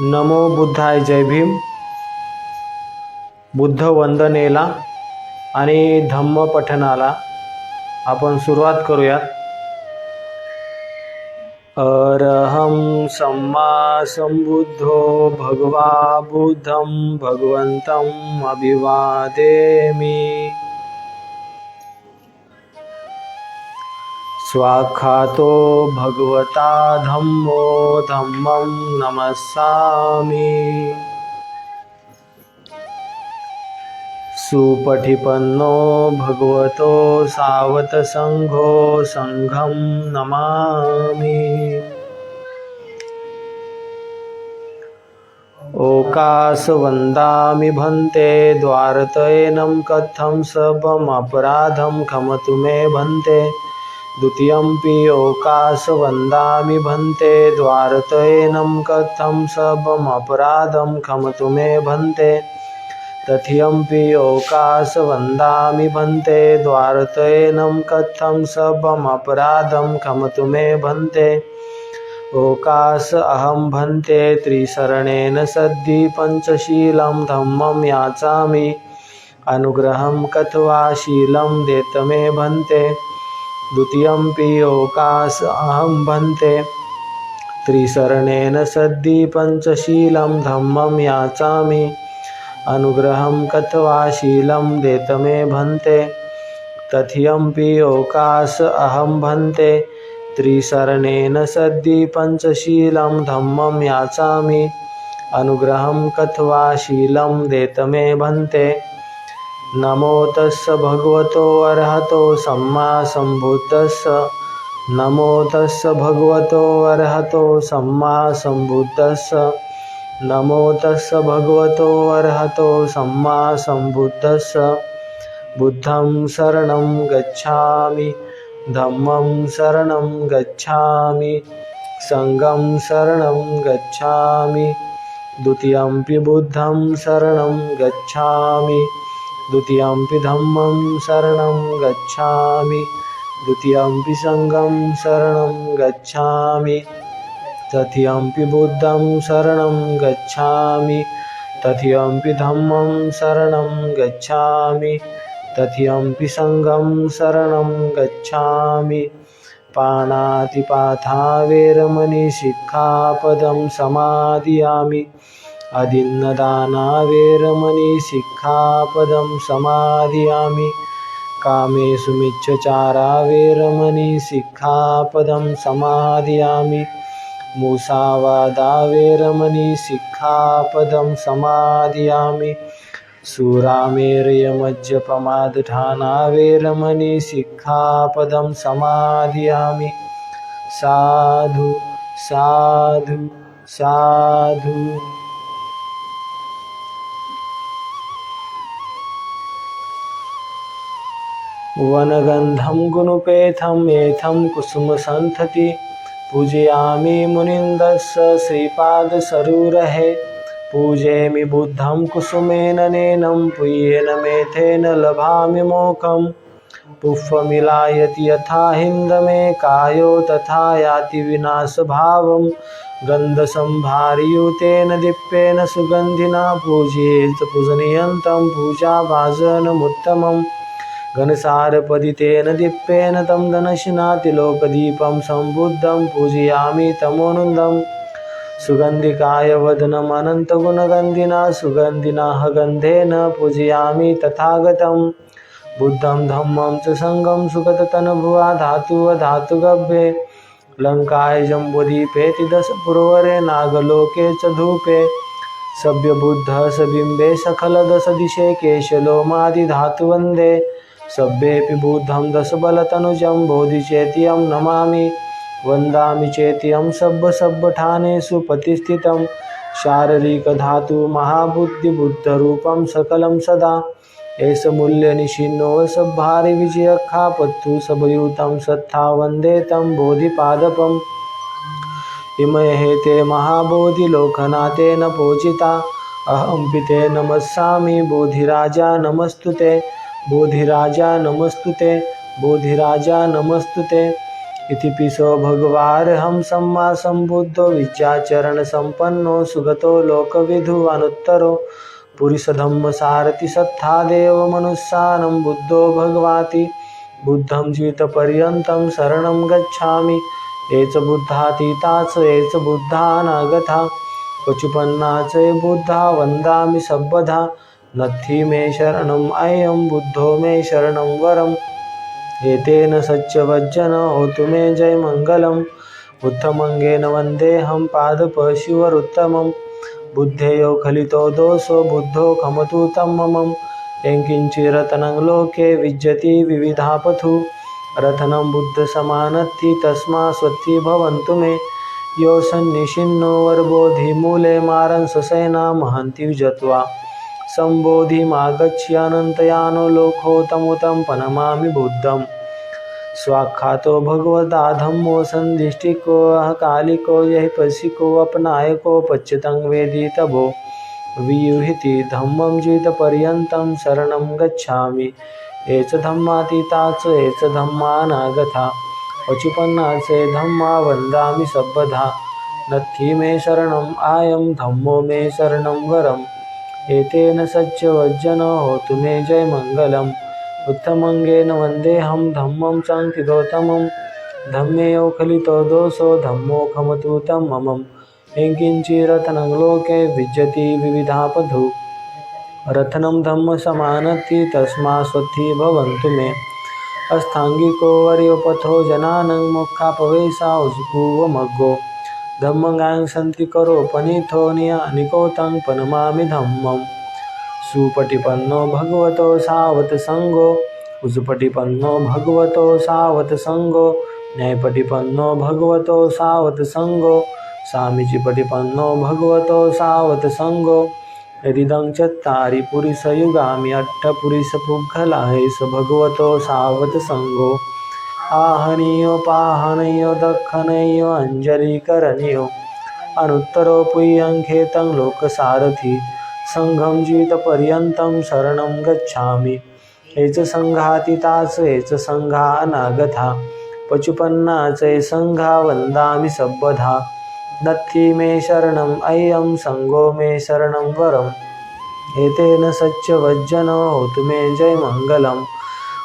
नमो बुद्धाय जय भीम. बुद्ध वंदनेला आणि धम्म पठनाला आपण सुरुवात करूयात. अरहम सम्मा संबुद्धो भगवा बुद्धं अभिवादे मी स्वाखातो भगवता धम्मो धम्मं नमसामि सुपठिपन्नो भगवतो सावतसङ्घो सङ्घं नमामि। ओकासवन्दामि भन्ते द्वारतयनं कथं सबमपराधं खमतु मे भन्ते। द्वितीयम्पि ओकासवन्दामि भन्ते द्वारतयनं कथं सबमपराधं खमतु मे भन्ते। तथियम्पि ओकासवन्दामि भन्ते द्वारतयनं कथं सबमपराधं खमतु मे भन्ते। ओकास अहं भन्ते त्रिशरणेन सद्धि पञ्चशीलं धम्मं याचामि। अनुग्रहं कथवा शीलं देत मे भन्ते। द्वितीयं पियोकास अहं भन्ते। त्रिशरणेन सद्धि पञ्चशीलं धम्मं याचामि। अनुग्रहं कथवा शीलं देतमे भन्ते। तथियं पियोकास अहं भन्ते। त्रिशरणेन सद्धि पञ्चशीलं धम्मं याचामि। अनुग्रहं कथवा शीलं देतमे भन्ते। नमो तस्स भगवतो अर्हतो सम्मा सम्बुद्धस्स। नमो तस्स भगवतो अर्हतो सम्मा सम्बुद्धस्स। नमो तस्स भगवतो अर्हतो सम्मा सम्बुद्धस्स। बुद्धं शरणं गच्छामि धम्मं शरणं गच्छामि सङ्गं शरणं गच्छामि द्वितीयम्पि बुद्धं शरणं गच्छामि द्वितीयम्पि धम्मं शरणं गच्छामि। द्वितीयम्पि सङ्गं शरणं गच्छामि। तथियम्पि बुद्धं शरणं गच्छामि। तथियम्पि धम्मं शरणं गच्छामि। तथियम्पि सङ्गं शरणं गच्छामि। पाणातिपाथा वेरमणि सिक्खापदं समादियामि अदिन्नदाना वेरमणि सिक्खापदं समादियामि कामेषु मिच्छचारा वेरमणि सिक्खापदं समादियामि मुसावादा वेरमणि सिक्खापदं समादयामि सुरामेरयमज्जपमादठाना वेरमणि सिक्खापदं समादियामि साधु साधु साधु। वनगन्धं गुणुपेथम् एथं कुसुमसन्थति पूजयामि मुनिन्दस्य श्रीपादसरूरहे। पूजयामि बुद्धं कुसुमेन नेनं पुय्येन मेथेन लभामि मोक्षं पुष्पमिलायति यथा हिन्दमे कायो तथा याति विनाशभावं। गन्धसंभारियुतेन दीप्येन सुगन्धिना पूजयेत् पूजनीयन्तं पूजाभाजनमुत्तमम् घनसारपदितेन दीप्येन तं धनशिनातिलोकदीपं सम्बुद्धं पूजयामि तमोनुन्दम् सुगन्धिकाय वदनमनन्तगुणगन्धिना सुगन्धिना गन्धेन पूजयामि तथागतं बुद्धं धम्मं च सङ्गं सुगततनुभुवा धातुवधातुगभ्ये लङ्काय जम्बुदीपेति दशपुरवरे नागलोके च धूपे। सभ्यबुद्धः सबिम्बे सकलदशदिशे केशलोमादिधातुवन्दे। सभ्येऽपि बुद्धं दशबलतनुजं बोधिचेत्यं नमामि। वन्दामि चेत्यं सब्बसब्बठानेषु पतिस्थितं शारीरिकधातु महाबुद्धिबुद्धरूपं सकलं सदा। एष मूल्यनिशिन्नो सभारि विजयखापत्तु सभयुतं सत्था वन्दे तं बोधिपादपम् इमहे ते महाबोधिलोकनाथेन पूजिता। अहं पिते नमस्सामि बोधिराजा नमस्तु ते। बोधिराजा नमस्तु ते बोधिराजा नमस्तु ते इति पिसो भगवार्हं सम्मा सम्बुद्धो विद्याचरणसम्पन्नो सुगतो लोकविधुवानुत्तरो पुरुषधम्मसारथि सत्थादेव बुद्धो भगवाति। बुद्धं जीतपर्यन्तं शरणं गच्छामि। एच बुद्धातीताच एच बुद्धानागथा च बुद्धा वन्दामि सर्वधा नत्थि मे शरणम् अयं बुद्धो मे शरणं वरम् एतेन सच्चवज्जन होतु मे जयमङ्गलम्। उत्तमङ्गेन वन्देऽहं पादपशिवरुत्तमं बुद्धेयो खलितो दोषो बुद्धो खमतु तं ममं यङ्किञ्चिरतनं लोके विज्जति विविधापथु। रथनं बुद्धसमानत्ति तस्मा स्वत्ति भवन्तु मे। यो सन्निशिन्नो वर्बोधिमूले मारं ससेना महन्ति विजत्वा। सम्बोधिमागच्छ्यनन्तयानो लोकोतमुतं पनमामि बुद्धम्। स्वाख्यातो भगवता धम्मो सन्धिष्ठिको कालिको यहि पशिको अपनायको पच्यतं वेदितभो वियुहिति धम्मं जितपर्यन्तं शरणं गच्छामि। एच धम्मातीता च एच धम्मानागता अचुपन्ना च धम्मा वन्दामि सर्वधा नत्थि मे शरणम् आयं धम्मो मे शरणं वरम्। एतेन सच्चवज्जन होतु मे जयमङ्गलम् उत्तमङ्गेन वन्देऽहं धम्मं चाङ्कितोत्तमं धम्मेयो खलितो दोषो धम्मो खमतु तं ममं यङ्किञ्चिरतनं लोके विज्जति विविधापधु। रत्नं धम्मसमानति तस्मास्वत्थि भवन्तु मे। अस्थाङ्गिको वर्योपथो जनानं मुखापवेशा उजुपूवमग्गो धम्मगां सन्ति करोपनीथोनिया निकोतं पनमामि धम्मम्। सुपटिपन्नो भगवतो सावतसङ्गो उजुपटिपन्नो भगवतो सावतसङ्गो न्यायपटिपन्नो भगवतो सावतसङ्गो सामीचिपटिपन्नो भगवतो सावतसङ्गो यदिदं चत्तारि पुरुषयुगामि अट्टपुरुषपुग्गलाहेश भगवतो सावतसङ्गो आहनीयो पाहनयो अंजली अञ्जलिकरणीयो अनुत्तरो लोकसारथी लोकसारथि सङ्घं जीवितपर्यन्तं शरणं गच्छामि। एच सङ्घातीता च एच सङ्घा अनागता पचुपन्ना च सङ्घा वन्दामि सर्वधा मे शरणम् अयं संगो मे शरणं वरम्। एतेन सच्चवज्जन होतु मे जयमङ्गलम्।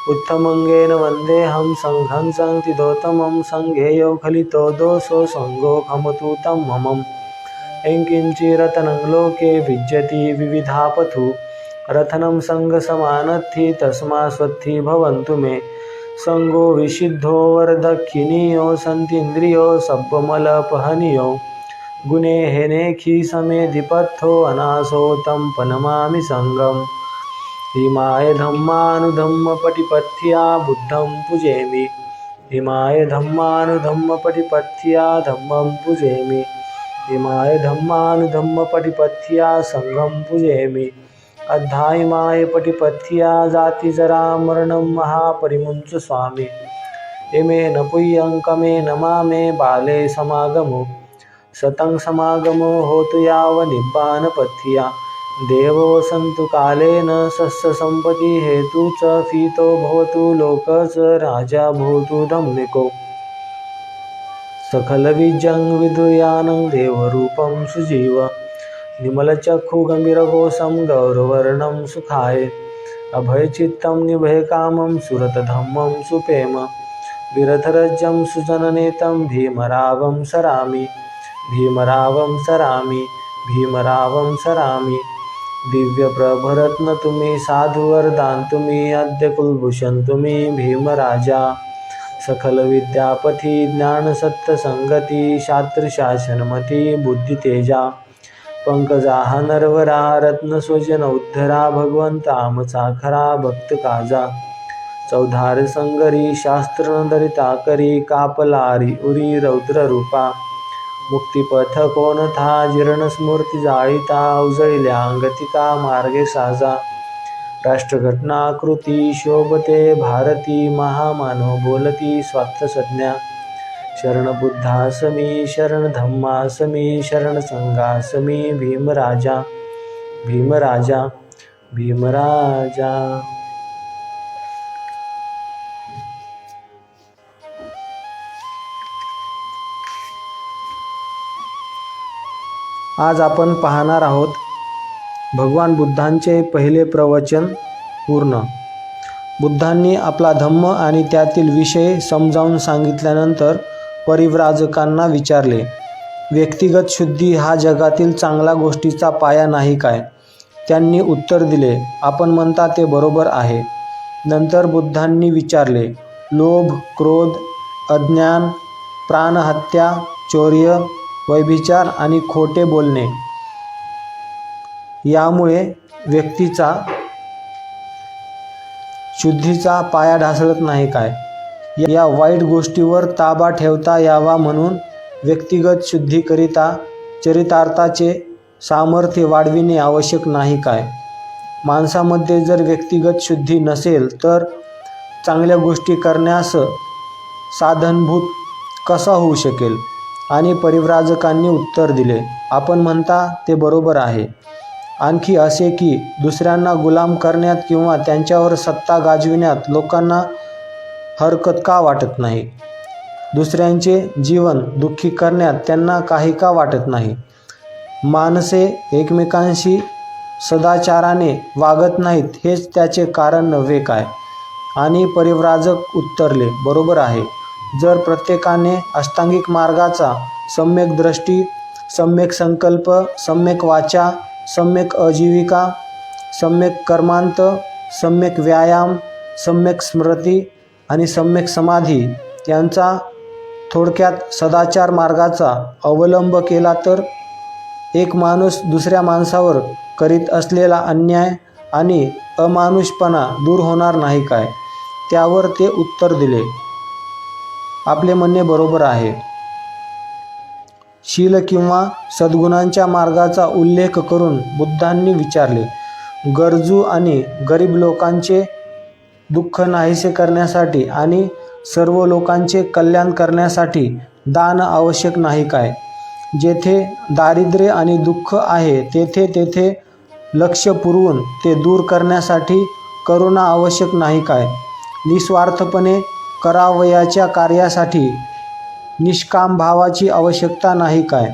उत्तमङ्गेन वन्देऽहं सङ्घं सङ्क्तिदोत्तमं सङ्घेयो खलितो दोषो सङ्गो खमतु तं ममम्। यङ्किञ्चिरतनं लोके विद्यति विविधापथु। रथनं सङ्गसमानत्थि तस्मास्वत्थि भवन्तु मे। सङ्गो विशिद्धो वरदक्षिणीयो सन्तीन्द्रियो सब्बमलपहनीयो। गुणे हेनेखि समेधिपथो अनासो तं पनमामि सङ्गम्। హిమాయ ధమ్మానుధమ్మపటిపథ్యా బుద్ధం పుజేమి హిమాయ ధమ్మానుధమ్మపటిపథ్యా ధమ్మం పుజేమి హిమాయ ధమ్మానుధమ్మపటిపథ్యా సంఘం పుజేమి అధ్యాయమాయ పటిపథ్యా జాతి జరామరణం మహాపరిముంచ స్వామి ఇమే నపుయ్యంక మే నమా మే బాలే సమాగము సతం సమాగమో హోతు యావ నిబ్బాన పథ్యా देववसन्तु कालेन सस्यसम्पत्ति हेतु च फीतो भवतु लोकच राजा भवतु धम्मिको सकलविजं विधुयानं देवरूपं सुजीव। निमलचक्षुगम्भीरघोषं गौरवर्णं सुखाय। अभयचित्तं निभयकामं सुरतधम्मं सुपेम। विरथरज्जं सुजननेतं भीमरावं सरामि। भीमरावं सरामि। भीमरावं सरामि। दिव्यप्रभरत्न तुम्ही साधुवरदान तुम्ही अद्य कुलभूषण तुम्ही भीमराजा सकल विद्यापती ज्ञानसत्तसंगती शास्त्रशासनमती बुद्धितेजा पंकजा नरवरा रत्नस्वजन उद्धरा भगवंता आमचा खरा भक्त काजा चौधार संगरी शास्त्रनदरिता करी कापलारी उरी रौद्र रूपा मुक्तिपथ कोण था जीर्ण स्मृती जाळीता उजळल्या अंगतिका मार्गे साजा. राष्ट्रघटनाकृती शोभते भारती महामानव बोलती स्वार्थसज्ञा शरण बुद्धासमी शरण धम्मासमी शरण संघासमी भीमराजा. भीमराजा भीमराजा. आज आपण पाहणार आहोत भगवान बुद्धांचे पहिले प्रवचन पूर्ण. बुद्धांनी आपला धम्म आणि त्यातील विषय समजावून सांगितल्यानंतर परिव्राजकांना विचारले व्यक्तिगत शुद्धी हा जगातील चांगला गोष्टीचा पाया नाही काय? त्यांनी उत्तर दिले आपण म्हणता ते बरोबर आहे. नंतर बुद्धांनी विचारले लोभ क्रोध अज्ञान प्राणहत्या चौर्य वैभिचार आणि खोटे बोलणे. यामुळे व्यक्तीचा शुद्धीचा पाया ढासळत नाही काय? या वाईट गोष्टीवर ताबा ठेवता यावा म्हणून व्यक्तिगत शुद्धीकरिता चरितार्थाचे सामर्थ्य वाढविणे आवश्यक नाही काय? माणसामध्ये जर व्यक्तिगत शुद्धी नसेल तर चांगल्या गोष्टी करण्यास साधनभूत कसा होऊ शकेल? आणि परिव्राजकांनी उत्तर दिले. आपण म्हणता ते बरोबर आहे. आणखी असे की दुसऱ्यांना गुलाम करण्यात किंवा त्यांच्यावर सत्ता गाजविण्यात लोकांना हरकत का वाटत नाही? दुसऱ्यांचे जीवन दुःखी करण्यात त्यांना काही का वाटत नाही? माणसे एकमेकांशी सदाचाराने वागत नाहीत हेच त्याचे कारण नव्हे काय? आणि परिव्राजक उत्तरले बरोबर आहे. जर प्रत्येकाने अष्टांगिक मार्गाचा सम्यक दृष्टी सम्यक संकल्प सम्यक वाचा सम्यक अजीविका सम्यक कर्मांत सम्यक व्यायाम सम्यक स्मृती आणि सम्यक समाधी यांचा थोडक्यात सदाचार मार्गाचा अवलंब केला तर एक माणूस दुसऱ्या माणसावर करीत असलेला अन्याय आणि अमानुषपणा दूर होणार नाही काय? त्यावर ते उत्तर दिले. आपले म्हणणे बरोबर आहे. शील किंवा सद्गुणांच्या मार्गाचा उल्लेख करून बुद्धांनी विचारले गरजू आणि गरीब लोकांचे दुःख नाहीसे करण्यासाठी आणि सर्व लोकांचे कल्याण करण्यासाठी दान आवश्यक नाही काय? जेथे दारिद्र्य आणि दुःख आहे तेथे तेथे लक्ष पुरवून ते दूर करण्यासाठी करुणा आवश्यक नाही काय? निस्वार्थपणे करावयाच्या कार्यासाठी निष्काम भावाची आवश्यकता नाही काय?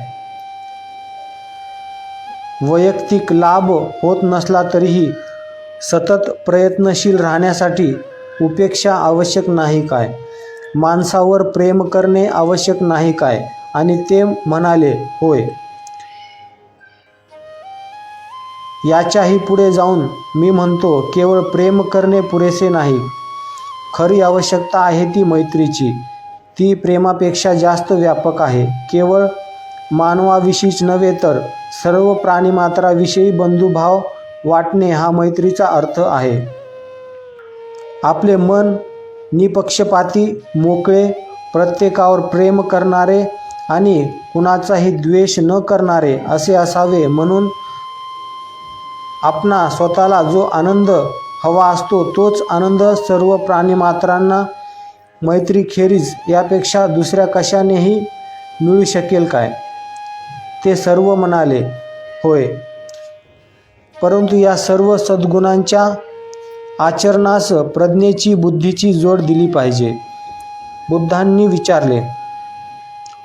वैयक्तिक लाभ होत नसला तरीही सतत प्रयत्नशील राहण्यासाठी उपेक्षा आवश्यक नाही काय? माणसावर प्रेम करणे आवश्यक नाही काय? आणि ते म्हणाले होय. याच्याही पुढे जाऊन मी म्हणतो केवळ प्रेम करणे पुरेसे नाही. खरी आवश्यकता आहे ती मैत्रीची. ती प्रेमापेक्षा जास्त व्यापक आहे. केवळ मानवाविषयीच नव्हे तर सर्व प्राणीमात्राविषयी बंधुभाव वाटणे हा मैत्रीचा अर्थ आहे. आपले मन निपक्षपाती मोकळे प्रत्येकावर प्रेम करणारे आणि कुणाचाही द्वेष न करणारे असे असावे म्हणून आपणा स्वतःला जो आनंद हवा असतो तोच आनंद सर्व प्राणीमात्रांना मैत्रीखेरीज यापेक्षा दुसऱ्या कशानेही मिळू शकेल काय? ते सर्व म्हणाले होय. परंतु या सर्व सद्गुणांच्या आचरणास प्रज्ञेची बुद्धीची जोड दिली पाहिजे. बुद्धांनी विचारले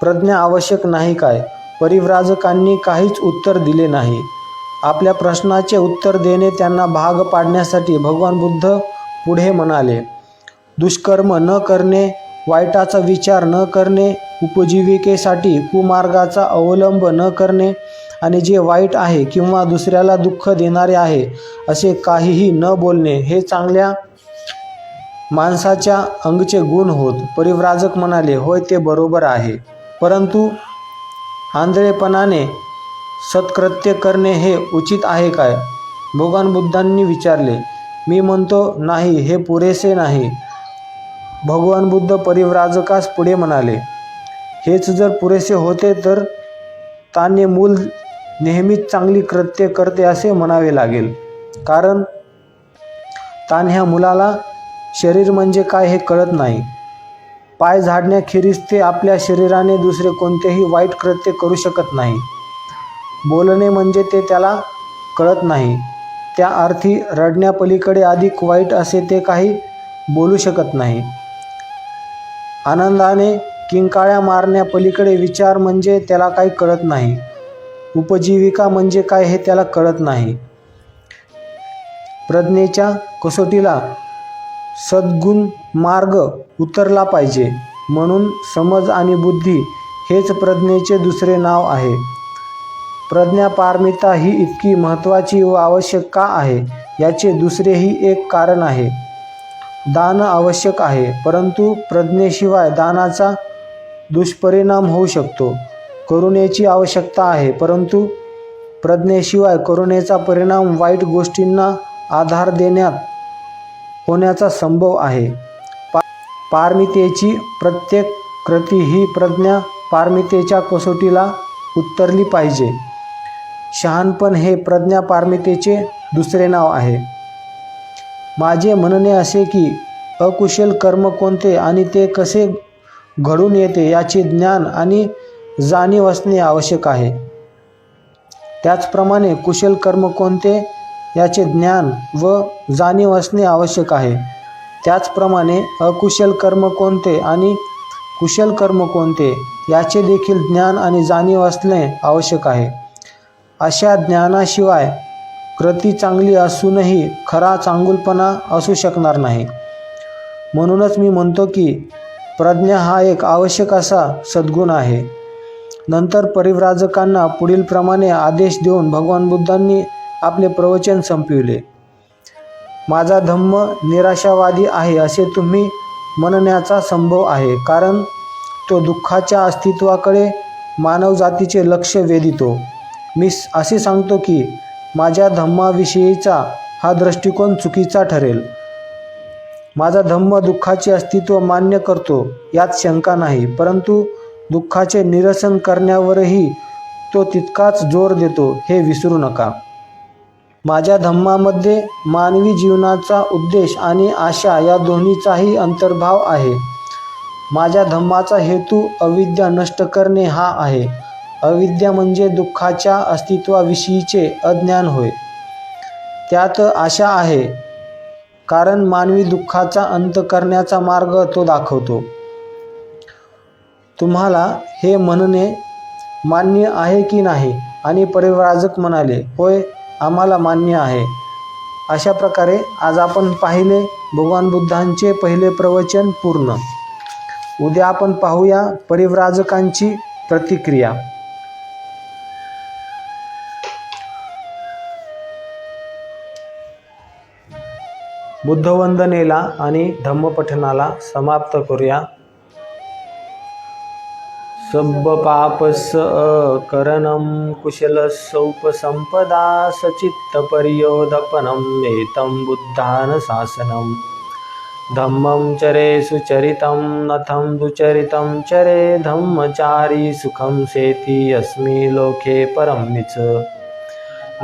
प्रज्ञा आवश्यक नाही काय? परिव्राजकांनी काहीच उत्तर दिले नाही. आपल्या प्रश्नाचे उत्तर देणे त्यांना भाग पाडण्यासाठी भगवान बुद्ध पुढे म्हणाले दुष्कर्म न करणे वाईटाचा विचार न करणे उपजीविकेसाठी कुमार्गाचा अवलंब न करणे आणि जे वाईट आहे किंवा दुसऱ्याला दुःख देणारे आहे असे काहीही न बोलणे हे चांगल्या माणसाच्या अंगचे गुण होत. परिव्राजक म्हणाले होय ते बरोबर आहे. परंतु आंधळेपणाने सत्कृत्य करणे हे उचित आहे काय? भगवान बुद्धांनी विचारले मी म्हणतो नाही हे पुरेसे नाही. भगवान बुद्ध परिव्राजकास पुढे म्हणाले हेच जर पुरेसे होते तर ताने मूल नेहमीच चांगली कृत्य करते असे म्हणावे लागेल. कारण तान ह्या मुलाला शरीर म्हणजे काय हे कळत नाही. पाय झाडण्याखेरीज ते आपल्या शरीराने दुसरे कोणतेही वाईट कृत्य करू शकत नाही. बोलणे म्हणजे ते त्याला कळत नाही. त्या अर्थी रडण्यापलीकडे अधिक वाईट असे ते काही बोलू शकत नाही. आनंदाने किंकाळ्या मारण्यापलीकडे विचार म्हणजे त्याला काही कळत नाही. उपजीविका म्हणजे काय हे त्याला कळत नाही. प्रज्ञेच्या कसोटीला सद्गुण मार्ग उतरला पाहिजे. म्हणून समज आणि बुद्धी हेच प्रज्ञेचे दुसरे नाव आहे. प्रज्ञापारमिता ही इतकी महत्त्वाची व आवश्यक का आहे? याचे दुसरेही एक कारण आहे. दान आवश्यक आहे परंतु प्रज्ञेशिवाय दानाचा दुष्परिणाम होऊ शकतो. करुणेची आवश्यकता आहे परंतु प्रज्ञेशिवाय करुणेचा परिणाम वाईट गोष्टींना आधार देण्यात होण्याचा संभव आहे. पा पारमितेची प्रत्येक कृती ही प्रज्ञा पारमितेच्या कसोटीला उत्तरली पाहिजे. शहाणपण हे प्रज्ञा पारमितेचे दुसरे नाव आहे. माझे म्हणणे असे की अकुशल कर्म कोणते आणि ते कसे घडून येते याचे ज्ञान आणि जाणीव असणे आवश्यक आहे. त्याचप्रमाणे कुशल कर्म कोणते याचे ज्ञान व जाणीव असणे आवश्यक आहे. त्याचप्रमाणे अकुशल कर्म कोणते आणि कुशल कर्म कोणते याचे देखील ज्ञान आणि जाणीव असणे आवश्यक आहे. अशा ज्ञानाशिवाय कृती चांगली असूनही खरा चांगुलपणा असू शकणार नाही. म्हणूनच मी म्हणतो की प्रज्ञा हा एक आवश्यक असा सद्गुण आहे. नंतर परिव्राजकांना पुढीलप्रमाणे आदेश देऊन भगवान बुद्धांनी आपले प्रवचन संपविले. माझा धम्म निराशावादी आहे असे तुम्ही म्हणण्याचा संभव आहे कारण तो दुःखाच्या अस्तित्वाकडे मानवजातीचे लक्ष वेधितो. मी असे सांगतो की माझ्या धम्माविषयीचा हा दृष्टिकोन चुकीचा ठरेल. माझा धम्म दुःखाचे अस्तित्व मान्य करतो यात शंका नाही परंतु दुःखाचे निरसन करण्यावरही तो तितकाच जोर देतो हे विसरू नका. माझ्या धम्मामध्ये मानवी जीवनाचा उद्देश आणि आशा या दोन्हीचाही अंतर्भाव आहे. माझ्या धम्माचा हेतू अविद्या नष्ट करणे हा आहे. अविद्या म्हणजे दुःखाच्या अस्तित्वाविषयीचे अज्ञान होय. त्यात आशा आहे कारण मानवी दुःखाचा अंत करण्याचा मार्ग तो दाखवतो. तुम्हाला हे म्हणणे मान्य आहे की नाही? आणि परिव्राजक म्हणाले होय आम्हाला मान्य आहे. अशा प्रकारे आज आपण पाहिले भगवान बुद्धांचे पहिले प्रवचन पूर्ण. उद्या आपण पाहूया परिव्राजकांची प्रतिक्रिया. बुद्धवंदनेला आणि धम्मपठनाला समाप्त करूया. सब पापस करणम कुशलसौपसंपदा सचित्तपर्योदपनम् एतं बुद्धान धम्मं चरे सुचरितं नथं दुचरितं चरे धम्मचारी सुखं सेति अस्मि लोके परं निच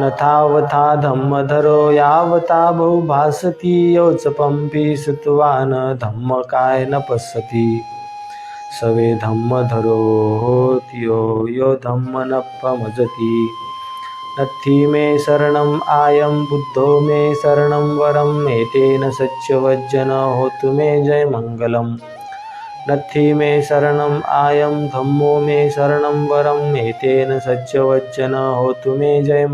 नथावथा धम्मधरो यावता बहुभासति योचपंपी सुतवान धम्म काय न पसती. सवे धम्मधरो होतियो यो धम्म न पमजति नथी मे शरणम् आयं बुद्धो मे शरणं वरं एतेन सच्यवज्जन होतु मे जय मंगलम नत्थि मे शरणम् आयं धम्मो मे शरणं वरं एतेन सच्चवज्जन होतु मे जय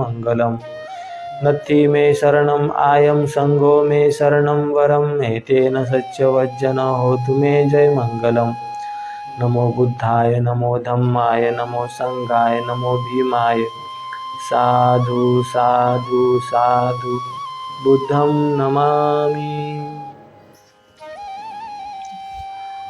नत्थि मे शरणम् आयं सङ्गो मे शरणं वरं एतेन सच्चवज्जन होतु मे जय नमो बुद्धाय नमो धम्माय नमो सङ्गाय नमो भीमाय। साधु साधु साधु बुद्धं नमामि।